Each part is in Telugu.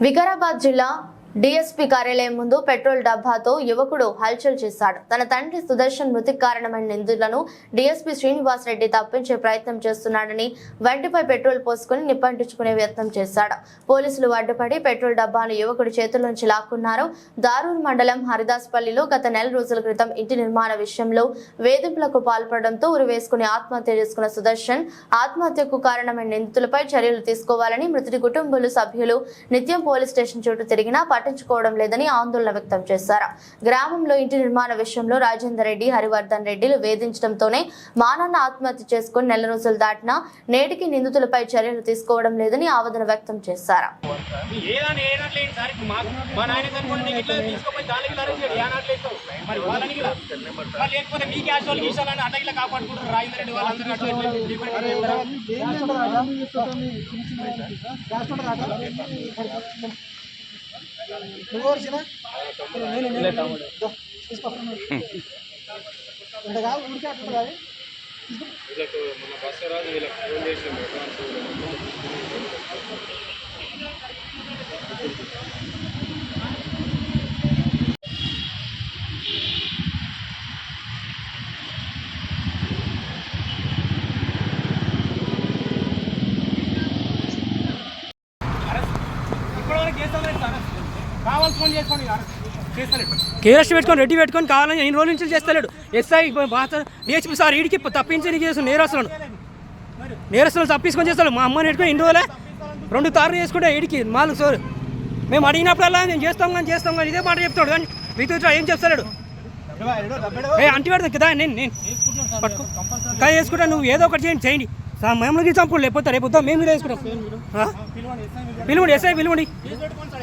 వికారాబాద్ జిల్లా డీఎస్పీ కార్యాలయం ముందు పెట్రోల్ డబ్బాతో యువకుడు హల్చల్ చేశాడు. తన తండ్రి సుదర్శన్ మృతికి కారణమైన నిందితులను డీఎస్పీ శ్రీనివాస్ రెడ్డి తప్పించే ప్రయత్నం చేస్తున్నాడని వంటిపై పెట్రోల్ పోసుకుని నిప్పంటించుకునే యత్నం చేశాడు. పోలీసులు అడ్డుపడి పెట్రోల్ డబ్బాను యువకుడి చేతుల్లోంచి లాక్కున్నారు. దారూర్ మండలం హరిదాస్పల్లిలో గత నెల రోజుల క్రితం ఇంటి నిర్మాణ విషయంలో వేధింపులకు పాల్పడడంతో ఉరివేసుకుని ఆత్మహత్య చేసుకున్న సుదర్శన్ ఆత్మహత్యకు కారణమైన నిందితులపై చర్యలు తీసుకోవాలని మృతుడి కుటుంబాలు సభ్యులు నిత్యం పోలీస్ స్టేషన్ చుట్టూ తిరిగినా పట్టించుకోవడం లేదని ఆందోళన వ్యక్తం చేశారు. గ్రామంలో ఇంటి నిర్మాణ విషయంలో రాజేందర్ రెడ్డి హరివర్ధన్ రెడ్డిలు వేధించడంతోనే మానాన్న ఆత్మహత్య చేసుకుని నెల రోజులు దాటినా నేటికి నిందితులపై చర్యలు తీసుకోవడం లేదని ఆవేదన వ్యక్తం చేశారు. ఏదని ఏనట్లేదు ఇలా మరి లేకపోతే మీ క్యాష్ వాళ్ళు గీసాలని అట్లా కాపాడుకుంటారు రాజేంద్ర రెడ్డి వాళ్ళందరూ అట్లా ఇట్లా డిపెండ్ చేస్తారు. అరెస్ట్ ఇప్పటివరకు చేస్తలేదు సార్ అరెస్ట్. కావాల్సి ఫోన్ చేసుకోండి ఇక అరెస్ట్ చేస్తలేదు కేరస్ట్ పెట్టుకొని రెడ్డి పెట్టుకొని కావాలని ఎన్ని రోజుల నుంచి చేస్తలేడు. ఎస్ఐ బాత డిహెచ్పి సార్ ఈడికి తప్పించి నీకు చేస్తాను నేరస్తులను. నేరస్తులను తప్పించుకొని చేస్తాడు మా అమ్మని పెట్టుకొని ఇన్ని రోజులే రెండు తారులు చేసుకుంటే ఈడికి మాలు సార్. మేము అడిగినప్పుడల్లా నేను చేస్తాం కానీ చేస్తాం కానీ ఇదే మాట చెప్తాడు కానీ మీతో ఏం చెప్తలేడు. ఏ అంటి పెడతా కదా నేను నేను పట్టుకో. వేసుకుంటా నువ్వు ఏదో ఒకటి చేయండి చేయండి. సా- మమ్మల్ని చంపుడు లేకపోతే రేపు వద్దాం మేము కూడా వేసుకుంటాం? పిలువండి ఎస్ఐ పిలువండి సార్ పెట్టుకోండి.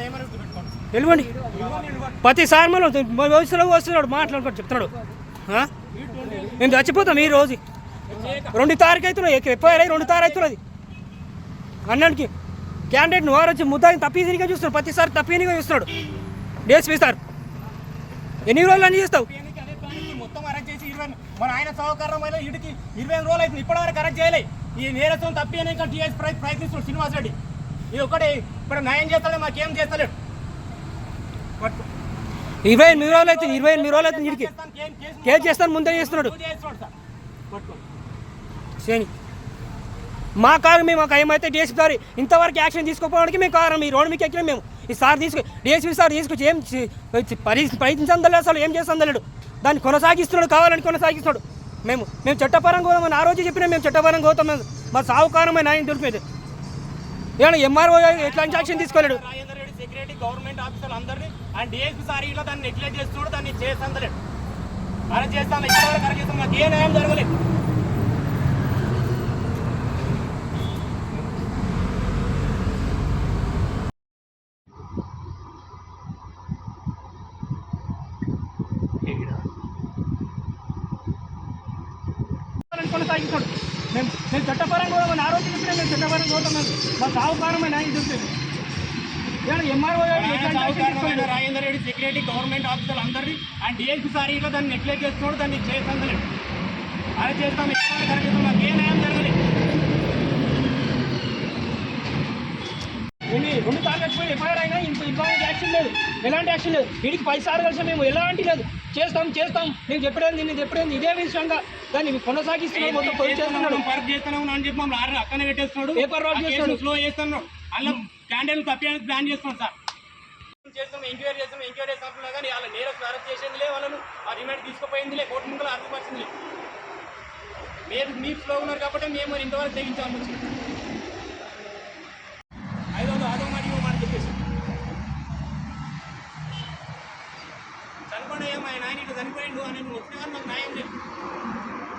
పిలువండి. ప్రతిసారి మనం వయసులో వస్తున్నాడు మాట్లాడుకొని చెప్తున్నాడు? మేము చచ్చిపోతాం ఈ రోజు. రెండు తారీఖు అవుతున్నాయి ఎఫ్ఐఆర్ రెండు తారీఖు అవుతున్నది. అన్నానికి క్యాండిడేట్ నువ్వు వచ్చి ముద్దాయిని తప్పిదిగా చూస్తున్నాడు. ప్రతిసారి తప్పినిగా చూస్తున్నాడు. డిఎస్పీ సార్ ఎన్ని రోజులు అన్ని చేస్తావు? మొత్తం అరెస్ట్ చేసి ఇరవై మన ఆయన సహకారం వల్ల వీడికి ఇరవై రోజులు అవుతుంది. ఇప్పటివరకు అరెస్ట్ చేయలే. ఈ నేరత్వం తప్పి టీఎస్ ప్రయత్నిస్తున్నాడు శ్రీనివాస్ రెడ్డి. ఇది ఒకటి ఇప్పుడు న్యాయం చేస్తాడే మాకేం చేస్తలేడు. ఇరవై ఎనిమిది రోజులు అవుతుంది ఇరవై ఎనిమిది రోజులు అవుతుంది చేస్తాను, కేసు- చేస్తాను. ముందే చేస్తున్నాడు. శని మా కారు మేము ఒక ఏమైతే డిఎస్పీ సార్ ఇంతవరకు యాక్షన్ తీసుకోపోవడానికి మేము కారం ఈ రోడ్డు మీకు ఎక్కినాం మేము. ఈ సార్ తీసుకు డిఎస్పీ సార్ తీసుకొచ్చి ఏం చి- పరి ప్రయత్నించడం అసలు ఏం చేస్తాం తెలియడు దాన్ని కొనసాగిస్తున్నాడు కావాలని కొనసాగిస్తున్నాడు. మేము మేము చట్టపరంగా పోదామని ఆ రోజు చెప్పినా మేము చట్టపరంగా పోతాం మేము మా సావుకారమైన ఆయన దొరికిపోయింది ఏమన్నా ఎంఆర్ఓ ఎట్లాంటి యాక్షన్ తీసుకోలేడు? సెక్యూరిటీ గవర్నమెంట్ ఆఫీసర్లు అందరినీ అండ్ డిఎస్పీ సార్ ఇలా దాన్ని నెగ్లెక్ట్ చేస్తున్నాడు దాన్ని చేస్తాను అరెస్ట్ చేస్తాను ఇక్కడ అరెస్ట్ చేస్తాను ఏ న్యాయం జరగలేదు. కొనసాగిస్తాడు మేము మేము చట్టపరంగా పోదామని ఆ రోజు చెప్పినా మేము చట్టపరంగా పోతాం. మేము మా ఆయన దొరికిపోయింది ఏమన్నా MRO Rajender Reddy secretary government ఆఫీసర్లు అందరినీ అండ్ డిఎస్పీ సార్ ఇట్లా దాన్ని నెగ్లెక్ట్ చేస్తున్నాడు దాన్ని చేస్తాను అరెస్ట్ చేస్తాం. మాకు ఏ న్యాయం జరగలేదు ఎన్ని రెండు సార్లు వచ్చిపోయి ఎఫ్ఐఆర్ అయినా ఇంత ఇబ్బంది యాక్షన్ లేదు. ఎలాంటి యాక్షన్ లేదు. వీడికి పది సార్లు కలిసి మేము ఎలాంటి లేదు. చేస్తాం చేస్తాం. నేను చెప్పడేది నేను చెప్పడేది ఇదే విషయంగా. దాన్ని కొనసాగిస్తున్నాడు మొత్తం పోయి చేస్తున్నాడు వర్క్ చేస్తున్నాం అని చెప్పి మమ్మల్ని ఆరు అక్కనే పెట్టేస్తున్నాడు. పేపర్ వర్క్ చేస్తున్నాడు. స్లో చేస్తున్నాడు. అలా క్యాండిల్ తప్పడానికి ప్లాన్ చేస్తున్నాడు సార్. చేస్తాం ఎంక్వైరీ చేస్తాం ఎంక్వైరీ చేస్తున్నా కానీ వాళ్ళ నేరస్తులు అరెస్ట్ చేసేది లే వాళ్ళను ఆ రిమాండ్ తీసుకుపోయింది లే కోర్టు ముందు అర్థపరిచింది మీరు మీరు స్లో ఉన్నారు కాబట్టి మేము ఇంతవరకు తెగించాల్సి వచ్చింది చనిపోయినా మా నాయన ఇట్లా చనిపోయిండు అని నువ్వు వచ్చిన కానీ మాకు న్యాయం చెప్పు